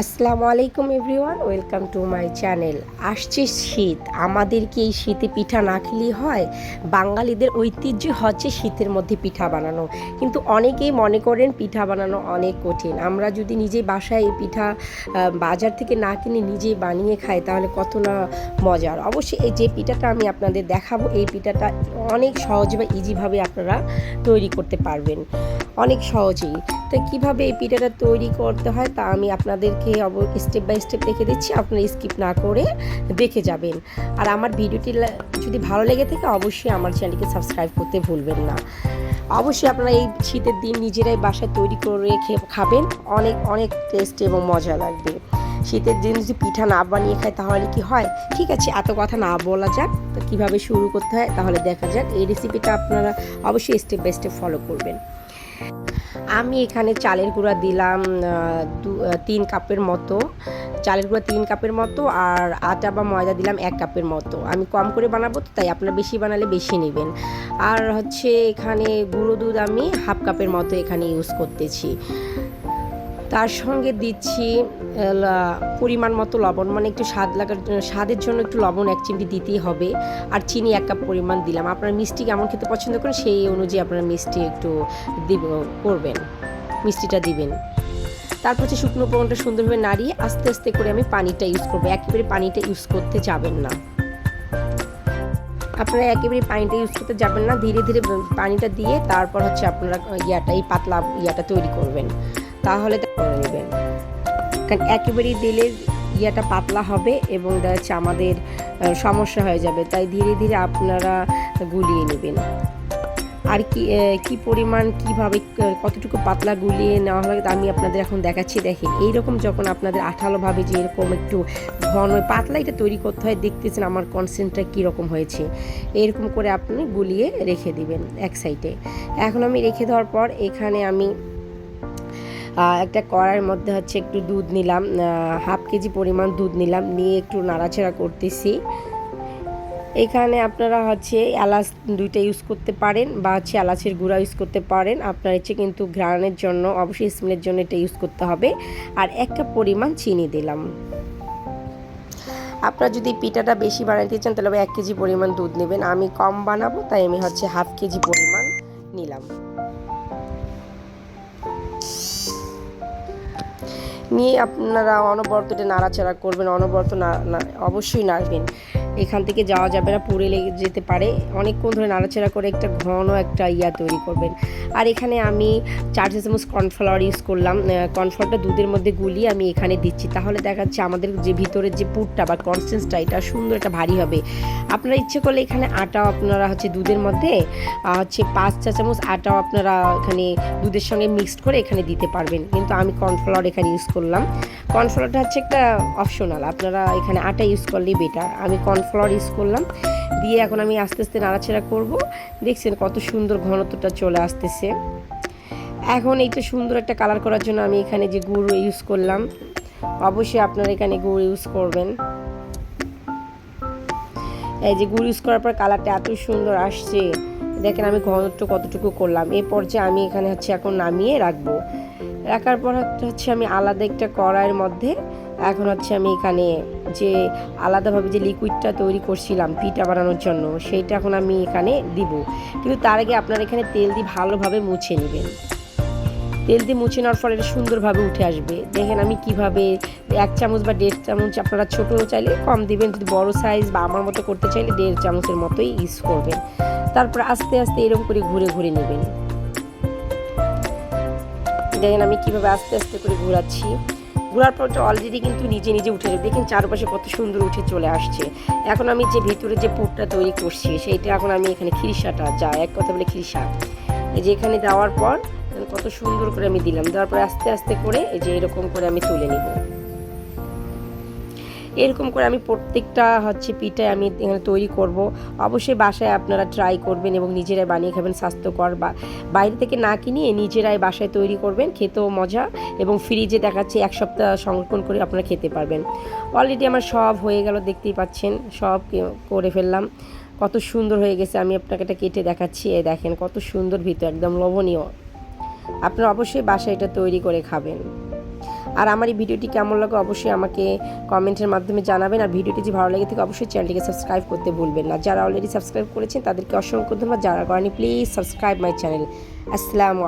আসসালামু আলাইকুম everyone, welcome to my channel. আসছে শীত। আমাদেরকে এই শীতে পিঠা না খেলেই হয়? বাঙালিদের ঐতিহ্য হচ্ছে শীতের মধ্যে পিঠা বানানো। কিন্তু অনেকেই মনে করেন পিঠা বানানো অনেক কঠিন। আমরা যদি নিজেই বাসায় এই পিঠা বাজার থেকে না কিনে নিজেই বানিয়ে খাই, তাহলে কত না মজার। অবশ্যই এই যে পিঠাটা আমি আপনাদের দেখাবো, এই পিঠাটা অনেক সহজ বা ইজিভাবে আপনারা তৈরি করতে পারবেন। অনেক সহজেই। তো কীভাবে এই পিঠাটা তৈরি করতে হয় তা আমি আপনাদেরকে অব স্টেপ বাই স্টেপ দেখে দিচ্ছি, আপনারা স্কিপ না করে দেখে যাবেন। আর আমার ভিডিওটি যদি ভালো লেগে থাকে, অবশ্যই আমার চ্যানেলকে সাবস্ক্রাইব করতে ভুলবেন না। অবশ্যই আপনারা এই শীতের দিন নিজেরাই বাসায় তৈরি করে খাবেন। অনেক অনেক টেস্ট এবং মজা লাগবে। শীতের দিন যদি পিঠা না বানিয়ে খায়, তাহলে কি হয়? ঠিক আছে, এত কথা না বলা যাক। তো কীভাবে শুরু করতে হয়, তাহলে দেখা যাক। এই রেসিপিটা আপনারা অবশ্যই স্টেপ বাই স্টেপ ফলো করবেন। আমি এখানে চালের গুঁড়া দিলাম তিন কাপের মতো। চালের গুঁড়া তিন কাপের মতো আর আটা বা ময়দা দিলাম এক কাপের মতো। আমি কম করে বানাবো, তো তাই আপনারা বেশি বানালে বেশি নেবেন। আর হচ্ছে এখানে গুঁড়ো দুধ আমি হাফ কাপের মতো এখানে ইউজ করতেছি। তার সঙ্গে দিচ্ছি পরিমাণ মতো লবণ। মানে একটু স্বাদ লাগার জন্য- স্বাদের জন্য একটু লবণ, এক চিমটি দিতেই হবে। আর চিনি এক কাপ পরিমাণ দিলাম। আপনারা মিষ্টি কেমন খেতে পছন্দ করেন, সেই অনুযায়ী আপনারা মিষ্টি একটু দিব, করবেন। মিষ্টিটা দিবেন। তারপর হচ্ছে শুকনো উপকরণটা সুন্দরভাবে নাড়িয়ে আস্তে আস্তে করে আমি পানিটা ইউজ করব। একেবারে পানিটা ইউজ করতে যাবেন না। আপনারা একেবারে পানিটা ইউজ করতে যাবেন না। ধীরে ধীরে পানিটা দিয়ে তারপর হচ্ছে আপনারা ইয়াটা, এই পাতলা ইয়াটা তৈরি করবেন। তাহলে করে নেবেন। কারণ একেবারেই দিলে ইয়াটা পাতলা হবে এবং দেখা আমাদের সমস্যা হয়ে যাবে। তাই ধীরে ধীরে আপনারা গুলিয়ে নেবেন। আর কি কি পরিমাণ, কীভাবে কতটুকু পাতলা গুলিয়ে নেওয়া তা আমি আপনাদের এখন দেখাচ্ছি। দেখেন, এইরকম যখন আপনাদের আঠালোভাবে যে এরকম একটু ঘন, পাতলা এটা তৈরি করতে হয়, দেখতেছেন আমার কনসেন্টটা কীরকম হয়েছে। এরকম করে আপনি গুলিয়ে রেখে দিবেন এক সাইডে এখন আমি রেখে দেওয়ার পর এখানে আমি একটা কড়াইয়ের মধ্যে হচ্ছে একটু দুধ নিলাম হাফ কেজি পরিমাণ দুধ নিলাম, নিয়ে একটু নাড়াচাড়া করতেছি। এখানে আপনারা হচ্ছে এলাচ দুইটা ইউজ করতে পারেন বা হচ্ছে এলাচের গুঁড়া ইউজ করতে পারেন। আপনার হচ্ছে কিন্তু ঘ্রাণের জন্য, অবশ্যই স্মেলের জন্য এটা ইউজ করতে হবে। আর এক কাপ পরিমাণ চিনি দিলাম। আপনারা যদি পিঠাটা বেশি বানাইতে চান, তাহলে এক কেজি পরিমাণ দুধ নেবেন। আমি কম বানাবো, তাই আমি হচ্ছে হাফ কেজি পরিমাণ নিলাম। নিয়ে আপনারা অনবরত এটা নাড়াচাড়া করবেন, অনবরত না অবশ্যই নাড়বেন এখান থেকে যাওয়া যাবে না, পুড়ে লেগে যেতে পারে। অনেকক্ষণ ধরে নাড়াচাড়া করে একটা ঘন একটা ইয়া তৈরি করবেন। আর এখানে আমি চার চামচ কর্নফ্লাওয়ার ইউজ করলাম। কর্নফ্লাওয়ারটা দুধের মধ্যে গুলিয়ে আমি এখানে দিচ্ছি। তাহলে দেখা যাচ্ছে আমাদের যে ভিতরের যে পুরটা বা কনসেন্সটা এটা সুন্দর একটা ভারী হবে। আপনারা ইচ্ছে করলে এখানে আটাও আপনারা হচ্ছে দুধের মধ্যে হচ্ছে পাঁচ চা চামচ আটাও আপনারা এখানে দুধের সঙ্গে মিক্সড করে এখানে দিতে পারবেন। কিন্তু আমি কর্নফ্লাওয়ার এখানে ইউজ করলাম। কর্নফ্লাওয়ারটা হচ্ছে একটা অপশনাল আপনারা এখানে আটা ইউজ করলেই বেটার আমি কর্নফ্লাওয়ার ইউজ করলাম, দিয়ে এখন আমি আস্তে আস্তে নাড়াচাড়া করব। দেখছেন কত সুন্দর ঘনত্বটা চলে আসতেছে। এখন এইটা সুন্দর একটা কালার করার জন্য আমি এখানে যে গুড় ইউজ করলাম, অবশ্যই আপনারা এখানে গুড় ইউজ করবেন। এই যে গুড় ইউজ করার পর কালারটা এত সুন্দর আসছে। দেখেন আমি ঘনত্ব কতটুকু করলাম। এই পর্যায়ে আমি এখানে হচ্ছে এখন নামিয়ে রাখব। রাখার পর হচ্ছে- আমি আলাদা একটা কড়াইয়ের মধ্যে এখন হচ্ছে আমি এখানে যে আলাদাভাবে যে লিকুইডটা তৈরি করছিলাম পিঠা বানানোর জন্য, সেইটা এখন আমি এখানে দিব। কিন্তু তার আগে আপনারা এখানে তেল দিয়ে ভালোভাবে মুছে নেবেন। তেল দিয়ে মুছে নেওয়ার ফলে এটা সুন্দরভাবে উঠে আসবে। দেখেন আমি কীভাবে এক চামচ বা দেড় চামচ আপনারা ছোটো চাইলে কম দিবেন যদি বড় সাইজ বা আমার মতো করতে চাইলে দেড় চামচের মতোই ইউজ করবেন। তারপর আস্তে আস্তে এরকম করে ঘুরে ঘুরে নেবেন। দেখেন আমি কীভাবে আস্তে আস্তে করে ঘোরাচ্ছি। ঘোরার পর তো অলরেডি কিন্তু নিজে নিজে উঠে যাবে। দেখেন চারপাশে কত সুন্দর উঠে চলে আসছে। এখন আমি যে ভিতরে যে পুরটা তৈরি করছি, সেইটা এখন আমি এখানে খিরিসাটা, যা এক কথা বলে খিরিসা। এই যে এখানে দেওয়ার পর, কত সুন্দর করে আমি দিলাম। দেওয়ার পর আস্তে আস্তে করে এই যে এরকম করে আমি তুলে নিব। এরকম করে আমি প্রত্যেকটা হচ্ছে পিঠে আমি এখানে তৈরি করব। অবশ্যই বাসায় আপনারা ট্রাই করবেন এবং নিজেরাই বানিয়ে খাবেন, স্বাস্থ্যকর বা বাইরে থেকে না কিনিয়ে নিজেরাই বাসায় তৈরি করবেন, খেতেও মজা এবং ফ্রিজে দেখাচ্ছে এক সপ্তাহ সংরক্ষণ করে আপনারা খেতে পারবেন। অলরেডি আমার সব হয়ে গেল, দেখতেই পাচ্ছেন, সব করে ফেললাম। কত সুন্দর হয়ে গেছে, আমি আপনাকে এটা কেটে দেখাচ্ছি এ দেখেন কত সুন্দর ভিতর, একদম লোভনীয়। আপনারা অবশ্যই বাসায় এটা তৈরি করে খাবেন। আর আমার এই ভিডিওটি কেমন লাগে অবশ্যই আমাকে কমেন্টের মাধ্যমে জানাবেন। আর ভিডিওটি যদি ভালো লাগে থাকে অবশ্যই চ্যানেলটিকে সাবস্ক্রাইব করতে ভুলবেন না। যারা অলরেডি সাবস্ক্রাইব করেছেন, তাদেরকে অসংখ্য ধন্যবাদ। যারা করেনি প্লিজ সাবস্ক্রাইব মাই চ্যানেল আসসালামু